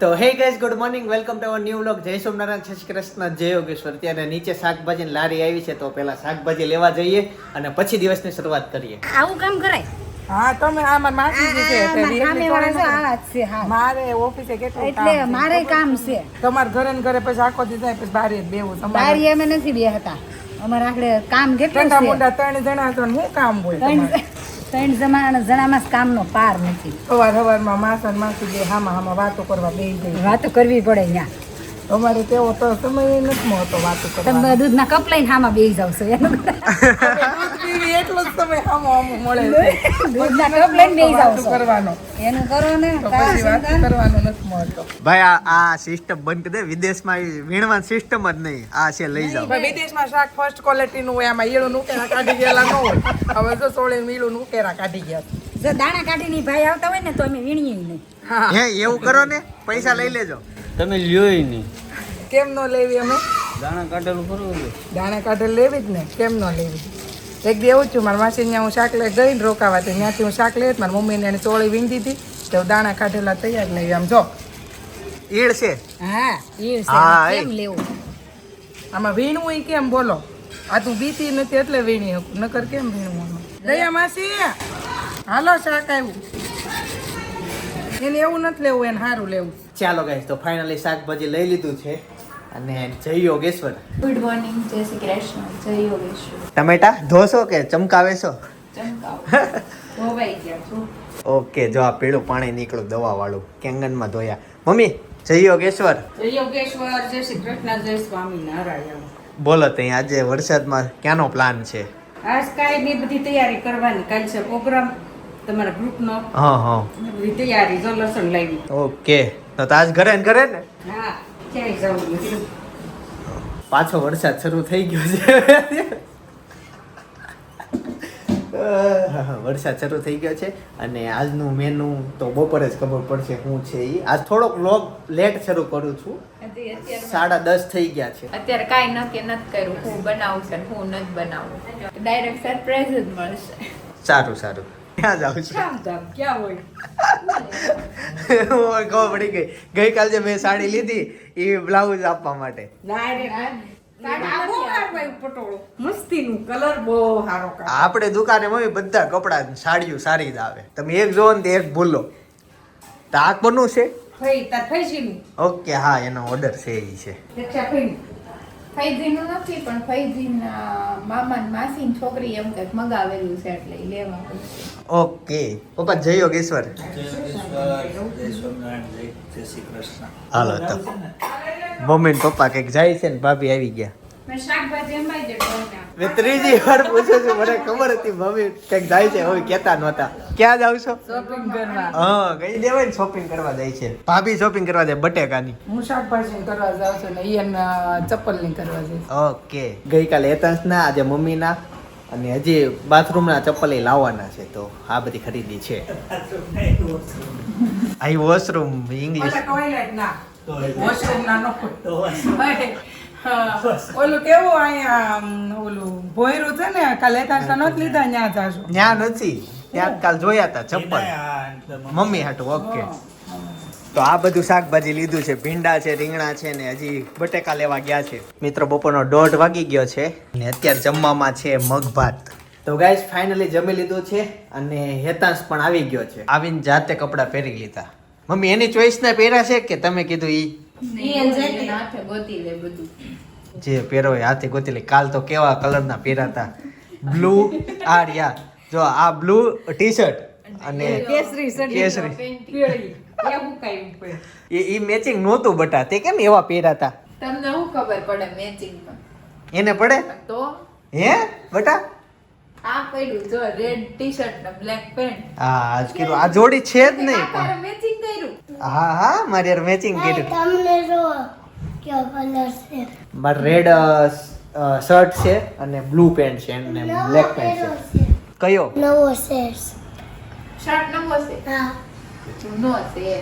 તો hey guys good morning welcome to our new vlog જય સોમનારાયણ જય શ્રી કૃષ્ણ જય યોગેશ્વર. ત્યારે નીચે શાકભાજીની લારી આવી છે તો પહેલા શાકભાજી લેવા જઈએ અને પછી દિવસની શરૂઆત કરીએ. આવું કામ કરાય? હા તમે માસી છે એટલે સામે છે. હા. મારે ઓફિસે કેટલું એટલે મારે કામ છે. તમારે ઘરે ને ઘરે પછી આખો દી જાય પછી બારે બેવું તમારે. બારી અમે નથી બે હતા અમારે આખડે કામ કેટલું છે? મોઢા ત્રણ જણા તો શું કામ હોય ત્રણ જમાના જણામાં કામનો પાર નથી. સવાર સવારમાં માસા ને માસી બે હામાં હામાં વાતો કરવા બે વાતો કરવી પડે અહીંયા અમારે તેવો તો સમય નથી મળતો વાતો કરવા તમે દૂધના કપ લઈને હામાં બેસી જાવ છો એનું. દૂધ પીવી એટલો જ સમય હામો હામો મળે છે. દૂધના કપ લઈને બેસી જાવ છો. કરવાનો. એનું કરો ને તો પછી વાતો કરવાનો નથી મળતો. ભાઈ આ આ સિસ્ટમ બંધ કરી દે. વિદેશમાં આવી વીણવાની સિસ્ટમ જ નહીં. આ છે લઈ જાવ વિદેશમાં શાક ફર્સ્ટ ક્વોલિટીનું હોય આમાં ઈળું નુકેરા કાઢી ગયેલા ન હોય. હવે જો સોળે ઈળું નુકેરા કાઢી ગયા. જો દાણા કાઢીને ભાઈ આવતા હોય ને તો અમે વીણીએ નહીં. હે એવું કરો ને. પૈસા લઈ લેજો. તમે લ્યોય નહીં. કેમ ન લેવી અમે? દાણા કાઢેલું ખરું દાણા કાઢેલ લેવી જ ને. કેમ ન લેવી? એક દી એવું છું મારા માસી ત્યાં હું શાક લઈ ગઈ ને રોકાવા તો ત્યાંથી હું શાક લઈ મારી મમ્મીને એને ચોળી વીંધી હતી. તો દાણા કાઢેલા તૈયાર લઈ આમ જો. ઈડ છે. હા ઈડ છે. કેમ. લેવું? આમાં વીણવું એ કેમ બોલો? આ તું બીતી નથી એટલે વીણી શકું. નકર કેમ વીણવું દયા માસી હાલો શાક આવ્યું એને એવું નથી લેવું એને સારું લેવું. ચાલો ગાઈસ તો ફાઇનલી શાકભાજી લઈ લીધું છે અને જય યોગેશ્વર. ગુડ મોર્નિંગ જય શ્રી કૃષ્ણ જય યોગેશ્વર. ટમેટા ધોશો કે ચમકાવે. છો. ઓકે જો આ પીળું પાણી નીકળ્યું દવા વાળું કેંગનમાં ધોયા. મમ્મી જય યોગેશ્વર. જય યોગેશ્વર જય શ્રી કૃષ્ણ જય સ્વામી નારાયણ. બોલો તઈ આજે વરસાદમાં ક્યાંનો પ્લાન છે? આજ કાંઈ ની બધી તૈયારી કરવાની. કાલ છે પ્રોગ્રામ તમારા ગ્રુપનો હા હા. બધી તૈયારી જો લસણ લાવી. ઓકે. તો તાજ ઘરે ને ઘરે ને? હા પાછો વરસાદ શરૂ થઈ ગયો છે. વરસાદ શરૂ થઈ ગયો છે અને આજનું મેનુ તો બપોરે જ ખબર પડશે શું છે એ આજ થોડોક વ્લોગ લેટ શરૂ કરું છું. સાડા દસ થઈ ગયા છે. અત્યારે કાંઈ નક્કી નથી કર્યું. હું બનાવું છે હું નથી બનાવું. ડાયરેક્ટ સરપ્રાઈઝ જ મળશે. સારું સારું. ક્યાં જાવ છો? ક્યાં હોય? ખબર પડી ગઈ. ગઈકાલ જે મેં સાડી લીધી એ બ્લાઉઝ આપવા માટે. ના મસ્તીનું કલર બહુ સારો કાઢ. આપણે દુકાને મમ્મી બધા કપડા સાડીઓ સારી જ આવે. તમે એક જોવો ને તો એક ભૂલો. તો આ કોનું છે ઓકે હા એનો ઓર્ડર છે એ છે. ફૈજીનું નથી પણ ફૈજીના મામા ને માસી છોકરી એમ કંઈક મગાવેલું છે એટલે લેવા ઓકે. પપ્પા જય યોગેશ્વર. હાલો તો. મમ્મી પપ્પા કંઈક જાય છે ને ભાભી આવી ગયા. મેં ત્રીજી વાર પૂછું છું મને ખબર હતી મમ્મી કંઈક જાય છે? હવે કેતા નહોતા. ક્યાં જાવ છો? શોપિંગ કરવા. હા કઈ દેવાય ને શોપિંગ કરવા જાય છે. ભાભી શોપિંગ કરવા જાય બટેકાની. હું શાકભાજી કરવા જાઉં છું ને ઈયન ચપ્પલની કરવા ઓકે. ગઈકાલે હેતાંશના આજે મમ્મીના અને હજી બાથરૂમના ચપ્પલ એ લાવવાના છે તો આ બધી ખરીદી છે. આઈ વોશરૂમ ઇંગ્લિશ ટોયલેટ ના. વોશરૂમ ના નો ઓલું કેવું અહીંયા ઓલું ભોયરું છે ને કાલે તારતા નહોત લીધા ન્યા જાશું ત્યાં નથી ત્યાં કાલ જોયા હતા ચપ્પલ. મમ્મી હાટું ઓકે. તો આ બધું શાકભાજી લીધું છે ભીંડા છે રીંગણા છે ને હજી બટેકા લેવા ગયા છે. મિત્રો બપોરનો દોઢ વાગી ગયો છે ને અત્યારે જમવામાં છે મગ ભાત તો ગાઈસ ફાઇનલી જમી લીધું છે અને હેતાંશ પણ આવી ગયો છે. આવીને જાતે કપડાં પહેરી લીધા. મમ્મી એની ચોઈસ ને પહેર્યા છે કે તમે કીધું ઈ? નહીં, હાથે ગોતી લે બધું. જે પહેરો હાથે ગોતી લે. કાલ તો કેવા કલરના પહેરા હતા બ્લુ આ રહ્યા. જો આ બ્લુ ટી શર્ટ અને કેસરી કેસરી. એ ઈ મેચિંગ નહોતું બટા. તે કેમ એવા પહેરા હતા તમને શું ખબર પડે મેચિંગ એને પડે? તો? હે? બટા? આ પડ્યું જો રેડ ટી શર્ટ ને બ્લેક પેન્ટ હા આજ કીધું આ જોડી છે જ નહીં પણ. મેચિંગ કર્યું. હા હા મારી યાર મેચિંગ કર્યું. તમને જો કયો કલર છે? મારે રેડ શર્ટ છે અને બ્લુ પેન્ટ છે અને બ્લેક પેન્ટ છે. કયો? નવો શર્ટ નવો છે? હા. જૂનો છે.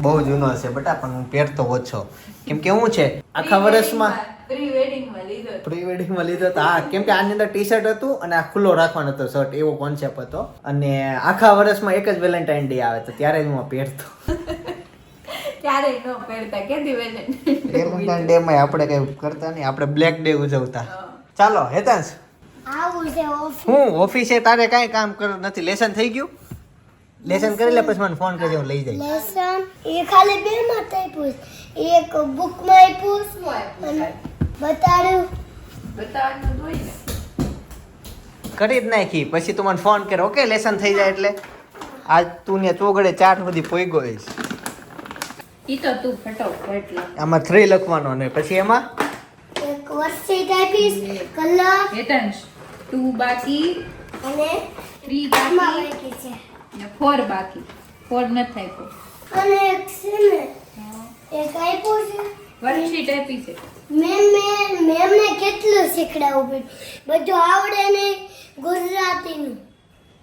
બહુ જૂનો છે બટા પણ હું પહેરતો ઓછો. કેમ કે હું છે આખા વર્ષમાં પ્રી વેડિંગમાં લીધો હતો. પ્રી વેડિંગમાં લીધો તો હા કેમ કે આની અંદર ટી શર્ટ હતું અને આ ખુલ્લો રાખવાનો હતો શર્ટ એવો કોન્સેપ્ટ હતો. અને આખા વર્ષમાં એક જ વેલેન્ટાઇન ડે આવે તો ત્યારે જ હું આ પહેરતો. ક્યારેય ન પહેરતા. કેદી વેલેન્ટાઇન ડે માં આપણે કઈ કરતા નહીં. આપણે બ્લેક ડે ઉજવતા. ચાલો હેતાંશ. આવું છે ઓફિસ હું ઓફિસે તારે કાંઈ કામ કર નથી. લેસન થઈ ગયું? લેસન કરી લે પછી મને ફોન કરજો હું લઈ જઈશ. લેસન એ ખાલી બે માં. એક બુકમાં આપ્યું બતાડ્યું બતાવવાનું જ કરી જ નાખી. પછી તું મને ફોન કર ઓકે લેસન થઈ જાય એટલે. આજ તું ને ચોગડે ચાર સુધી પોઈગો છે ઈ તો તું ફટોફટ લખ. આમાં થ્રી લખવાનો ને. પછી એમાં? એક વર્કશીટ ટાઈપીસ કલર. હેઠળ ટુ બાકી. અને થ્રી બાકી. બાકી છે. ને ફોર બાકી. ફોર નથી આપ્યો. અને એક છે ને એક આપ્યું છે. વર્કશીટ આપી છે. મેમ મેમ મેમને કેટલું શીખડાવું પડ્યું. બધું આવડે ને ગુજરાતીનું.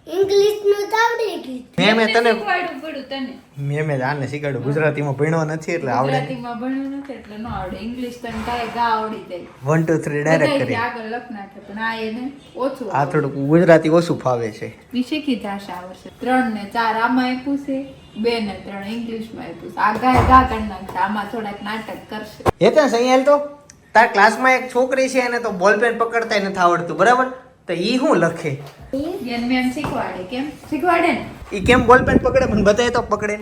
ઇંગ્લિશનું તો આવડી ગયું મેં મેં તને શીખવાડવું પડ્યું તને. મેં મેં આને શીખવાડ્યું. ગુજરાતીમાં ભણ્યો નથી એટલે આવડે ગુજરાતીમાં ભણ્યું નથી એટલે ન આવડે. ઇંગ્લિશ તને કાંઈ ગા આવડી જાય. વન ટુ થ્રી ડાયરેક્ટ કરી. આગળ લખ નાખે પણ આ એને ઓછું આ થોડુંક ગુજરાતી ઓછું ફાવે છે. ઈ શીખી જશે આ ત્રણ ને ચાર આમાં આપ્યું છે. બે ને ત્રણ ઇંગ્લિશમાં આપ્યું છે. આ ગાય ગા કરી નાખશે આમાં થોડાક નાટક કરશે. હેતાંશ અહીંયા હાલ તો? તાર ક્લાસમાં એક છોકરી છે એને તો બોલપેન પકડતા નથી આવડતું બરાબર? તો ઈ શું લખે? બેન મેમ શીખવાડે. કેમ? શીખવાડે ને? ઈ કેમ બોલપેન પકડે? મને બતાય તો પકડે.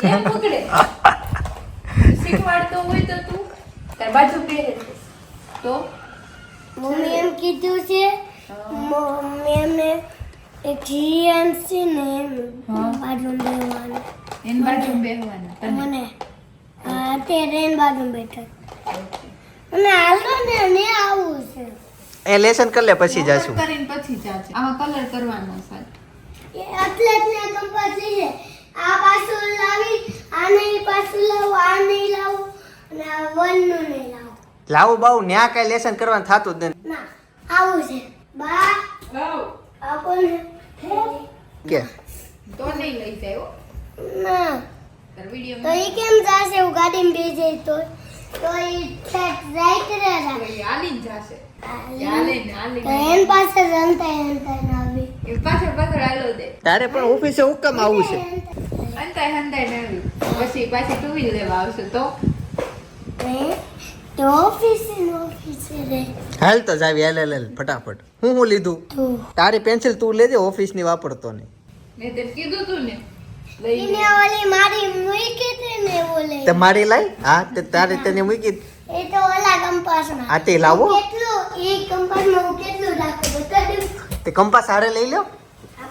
કેમ પકડે? શીખવાડતો હોય તો તું તાર બાજુ પહેરે. તો? મમ્મી એમ કીધું છે મમ્મી એક જીએમ છે ને. બાજુ લેવાનું એની બાજુ બેહવાનું તને મને. હા, તે રેન બાજુ બેઠક અને હાલો ને ને આવું છે. એ લેસન કરી લે પછી જાશું. કરીને પછી જાજે. આમાં કલર કરવાનો સાહેબ એ એટલે ને કંપાસ લઈએ આ પાછું લાવી આ નહીં પાછું લાવું આ નહીં લાવું અને આ વનનું નહીં લાવું. લાવું બાવું ન્યા કઈ લેસન કરવાનું થતું જ નથી. ના આવું છે. બા. આપણને કે? તો નહીં લઈ જાય ના. તો એ કેમ જાશે? હું ગાડીમાં જાય તો. તો એ ઠેક રાઈટ રે હાલી જ જાશે. એ હાલે ને હાલી તો એન પાસે રંતા રંતા ના આવી. એ પાછળ પાછળ હાલો દે. તારે પણ ઓફિસે હુકમ આવું છે. અંતાય હંતાય ને પછી પાછી ટુ વ્હીલ લેવા આવશે તો? રે હાલ તો જાવી હાલ હાલ ફટાફટ. હું હું લીધું? તારી પેન્સિલ તું લેજે ઓફિસની વાપરતો નહીં. મેં તે કીધું તું ને. લઈ ઓલી મારી મૂકી હતી ને ઓલે. તે મારી લાઈ હા તે તારે તને મૂકી એ તો ઓલા કંપાસમાં. આ તે લાવો. કેટલું એ કંપાસમાં હું કેટલું રાખું બતાડ્યું તે કંપાસ હારે લઈ લ્યો. આ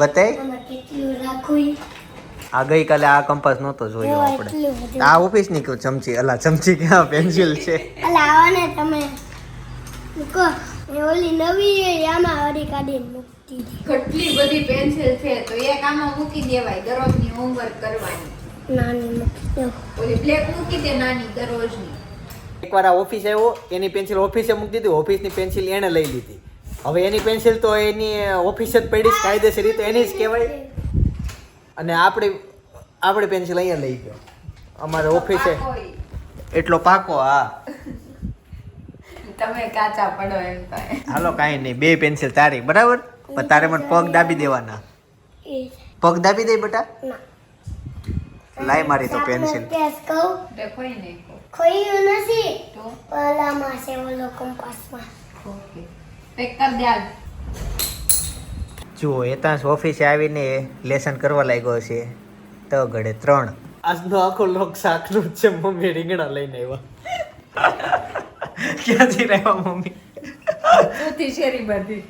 બતાય. કેટલું રાખું ઈ? આ ગઈકાલે આ કંપાસ નહોતો જોયો આપણે. આ ઓફિસની ની ચમચી અલા ચમચી ક્યાં પેન્સિલ છે. અલા આવાને તમે મૂકો. ઓલી નવી એ આમાં હરી કાઢી મૂકતી કેટલી બધી પેન્સિલ છે તો એક આમાં મૂકી દેવાય દરરોજની હોમવર્ક કરવાની. નાની મૂકી દો. ઓલી બ્લેક મૂકી દે નાની દરરોજની. એકવાર આ ઓફિસ આવ્યો એની પેન્સિલ ઓફિસે મૂકી દીધી ઓફિસની પેન્સિલ એણે લઈ લીધી. હવે એની પેન્સિલ તો એની ઓફિસ જ પડી કાયદેસર રીતે એની જ કહેવાય. અને આપણી આપણી પેન્સિલ અહીંયા લઈ ગયો. અમારે ઓફિસે એટલો પાકો હા. તમે કાચા પડો એમ તો હાલો કાંઈ નહીં બે પેન્સિલ તારી બરાબર? પણ તારે મને પગ દાબી દેવાના. પગ દાબી દે બેટા. લાઈ લાય મારી તો પેન્સિલ ખોયું નથી. તો? ઓલામાં છે ઓલો કંપાસમાં. ઓકે. પેક કર દે આજ. જુઓ એતાંશ ઓફિસે આવીને લેસન કરવા લાગ્યો છે. તો ઘડે ત્રણ. આજનો આખો લોક શાકનું જ છે મમ્મી રીંગણા લઈને આવ્યા. ક્યાંથી રહેવા મમ્મી? ચોથી શેરી બધી.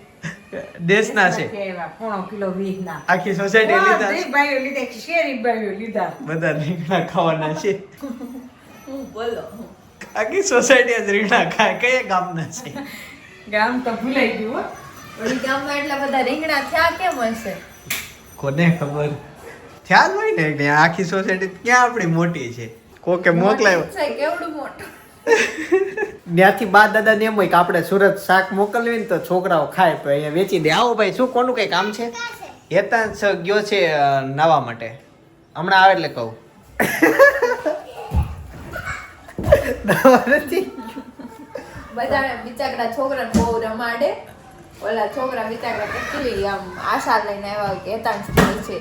દેશના છે. પોણો કિલો વીસ આખી સોસાયટી લીધા છે. બધી લીધા શેરી ભાઈઓ લીધા. બધા રીંગણા ખાવાના છે. બોલો આખી સોસાયટી જ રીંગણા ખાય. કયા ગામના છે? ગામ તો ભૂલાઈ ગયું વળી ગામમાં એટલા બધા રીંગણા થયા કેમ હશે? કોને ખબર? ખ્યાલ હોય ને કે આખી સોસાયટી ક્યાં આપણી મોટી છે? કોકે મોકલાયો? કેવડું મોટું? ત્યાંથી બા દાદા ને એમ હોય કે આપણે સુરત શાક મોકલવી ને તો છોકરાઓ ખાય પણ અહીંયા વેચી દે. આવો ભાઈ શું કોનું કઈ કામ છે? હેતાંશ ગયો છે નાવા માટે. હમણાં આવે એટલે કહું. બધા બિચારા છોકરાને બહુ રમાડે. ઓલા છોકરા બિચારા કેટલી આમ આશા લઈને આવ્યા કે હેતાંશ છે.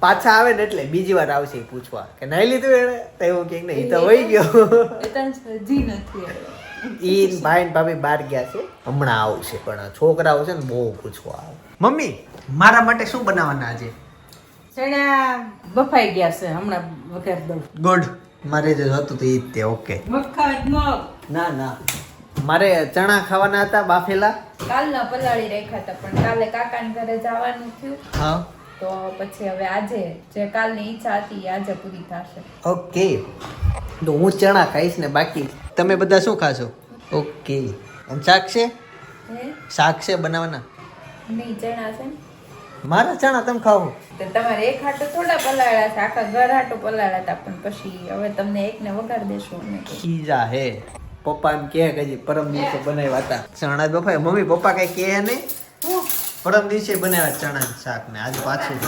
પાછા આવે ને એટલે બીજી વાર આવશે પૂછવા. કે નહીં લીધું એને તો એવું કે નહીં તો વહી ગયો. હજી નથી. ઈ ભાઈ ને ભાભી બહાર ગયા છે. હમણાં આવશે પણ છોકરાઓ છે ને બહુ પૂછવા આવે. મમ્મી મારા માટે શું બનાવવાના આજે? ચણા બફાઈ ગયા છે હમણાં વઘાર દઉં. ગુડ. મારે જે હતું તો ઈ જ તે ઓકે. મગ. ના ના. મારે ચણા ખાવાના હતા બાફેલા. કાલના પલાળી રાખ્યા હતા પણ કાલે કાકાને ઘરે જવાનું થયું. હા. તો પછી હવે આજે જે કાલની ઈચ્છા હતી આજે પૂરી થશે. ઓકે. તો હું ચણા ખાઈશ ને બાકી તમે બધા શું ખાશો? ઓકે. અને શાક છે? હે? શાક છે બનાવવાના? નહીં ચણા છે મારા ચણા તમે ખાઓ. તો તમારે એક હાટો થોડા પલાળ્યા છે આખા ઘર હાટો પલાળ્યા હતા પણ પછી હવે તમને એકને વગાડ દેશું ખીજા હે. પપ્પા એમ કે કે હજી પરમ દિવસે બનાવ્યા હતા ચણા બફાય. મમ્મી પપ્પા કઈ કહે નહીં. પરમ દિવસે બનાવ્યા ચણા શાક ને આજે પાછું.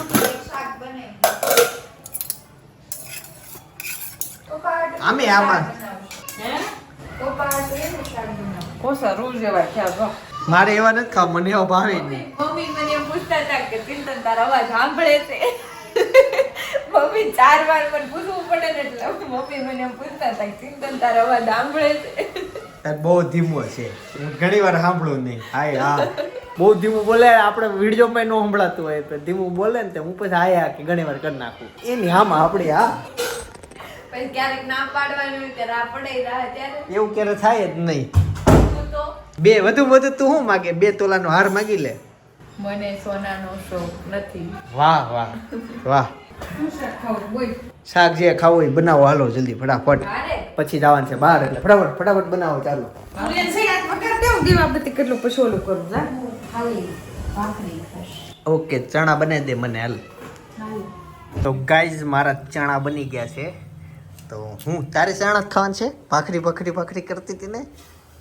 આમે આમાં. મારે એવા નથી ખાવ મને એવા ભાવે નહીં. મમ્મી મને એમ પૂછતા હતા કે ચિંતન તારા અવાજ સાંભળે છે. મમ્મી ચાર વાર મને પૂછવું પડે ને એટલે મમ્મી મને એમ પૂછતા હતા ચિંતન તારો અવાજ સાંભળે છે. બહુ ધીમો છે. હું ઘણી વાર સાંભળું નહીં. હાય હા. બહુ ધીમું બોલે આપણે વિડીયોમાં ન સંભળાતું હોય તો ધીમું બોલે ને તો હું પછી હાય હા કે ઘણી વાર કરી નાખું. એની આમાં આપણે હા. પછી ક્યારેક ના પાડવાનું ત્યારે આપણે રાહ ત્યારે. એવું ક્યારે થાય જ નહીં. બે વધુ વધુ તું શું માગે? બે તોલાનો હાર માગી લે. મને સોનાનો શોખ નથી. વાહ વાહ વાહ. શાક જે ખાવું હોય બનાવો હાલો જલ્દી ફટાફટ. પછી જવાનું છે બહાર એટલે ફટાફટ ફટાફટ બનાવો ચાલો. ઓકે ચણા બનાવી દે મને હાલ. તો ગાઈઝ મારા ચણા બની ગયા છે. તો હું તારે ચણા જ ખાવાનું છે? ભાખરી ભાખરી ભાખરી કરતી હતી ને?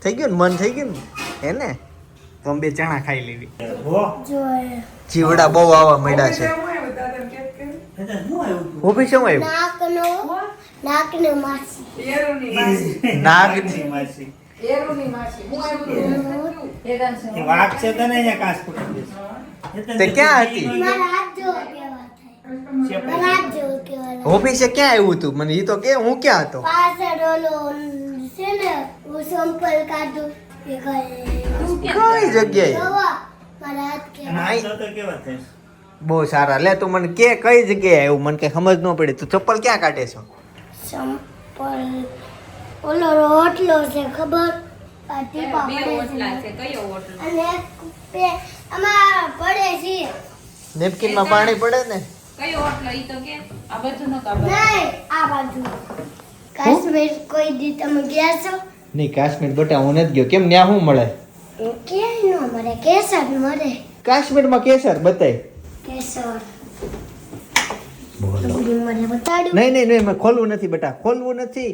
થઈ ગયું ને? મન થઈ ગયું ને? હે ને? તો બે ચણા ખાઈ લેવી. જીવડા બહુ આવવા મળ્યા છે. ઊભી શું આવ્યું? નાકનો નાકની માસી. એરુની માસી. નાગ એરુની માસી. હું આવ્યું એ વાઘ છે તને અહીંયા કાસ પકડી. તે ક્યાં હતી? મારા હાથ જેવો કેવા થાય. મારા હાથ જેવો કેવા ઓફિસે ક્યાં આવ્યું તું? મને એ તો કે હું ક્યાં હતો? પાછળ ઓલો છે ને હું સંપલ કાઢું. કઈ જગ્યાએ? મારા હાથ કેવા થાય? બહુ સારા. લે તું મને કે કઈ જગ્યાએ આવ્યું? મને કઈ સમજ ન પડી. તું ચપ્પલ ક્યાં કાઢે છો? ચપ્પલ. ઓલો રોટલો છે ખબર? આ ટીપા પડે છે. છે? કયો ઓટલો? અને પે આમાં પડે છે. નેપકિનમાં પાણી પડે ને? કયો ઓટલો? ઈ તો કે આ બધું નો કાબર નહીં આ બાજુ. કાશ્મીર કોઈ દી તમે ગયા છો? નહીં કાશ્મીર બટા હું નથી ગયો. કેમ ન્યા શું મળે? ક્યાંય ન મળે? કેસર મળે. કાશ્મીરમાં કેસર બતાય. નહીં નહીં નહીં મેં ખોલવું નથી બેટા ખોલવું નથી.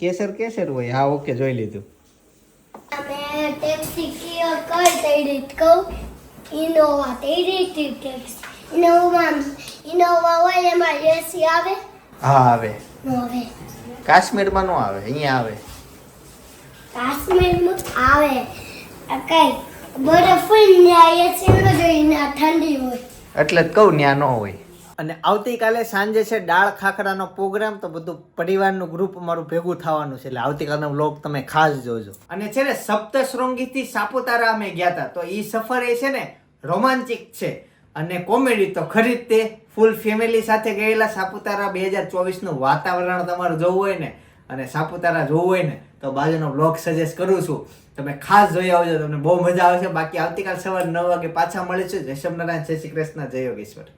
કેસર કેસર હોય. હા ઓકે જોઈ લીધું. અમે ટેક્સી કિયો કહું. ઇનોવા તઈ રીત ટેક્સી ઇનોવા ઇનોવા હોય એમાં એસી આવે? હા આવે. આવે. કાશ્મીરમાં નો આવે અહીંયા આવે. કાશ્મીરમાં આવે. કઈ બરફ ને એસી ન જોઈ ને ઠંડી હોય. એટલે જ કહું ન્યા ન હોય. અને આવતીકાલે સાંજે છે દાળ ખાખરાનો પ્રોગ્રામ તો બધું પરિવારનું ગ્રુપ અમારું ભેગું થવાનું છે. એટલે આવતીકાલનો વ્લોગ તમે ખાસ જોજો. અને છે ને સપ્તશૃંગીથી સાપુતારા અમે ગયા હતા તો એ સફર એ છે ને રોમાંચિક છે. અને કોમેડી તો ખરી જ તે. ફૂલ ફેમિલી સાથે ગયેલા સાપુતારા બે હજાર ચોવીસનું વાતાવરણ તમારું જોવું હોય ને અને સાપુતારા જોવું હોય ને તો બાજુનો બ્લોગ સજેસ્ટ કરું છું. તમે ખાસ જોઈ આવજો, તમને બહુ મજા આવશે. બાકી આવતીકાલ સવારે નવ વાગે પાછા મળીશું. જય નારાયણ જય શ્રી કૃષ્ણ, જય યોગેશ્વર.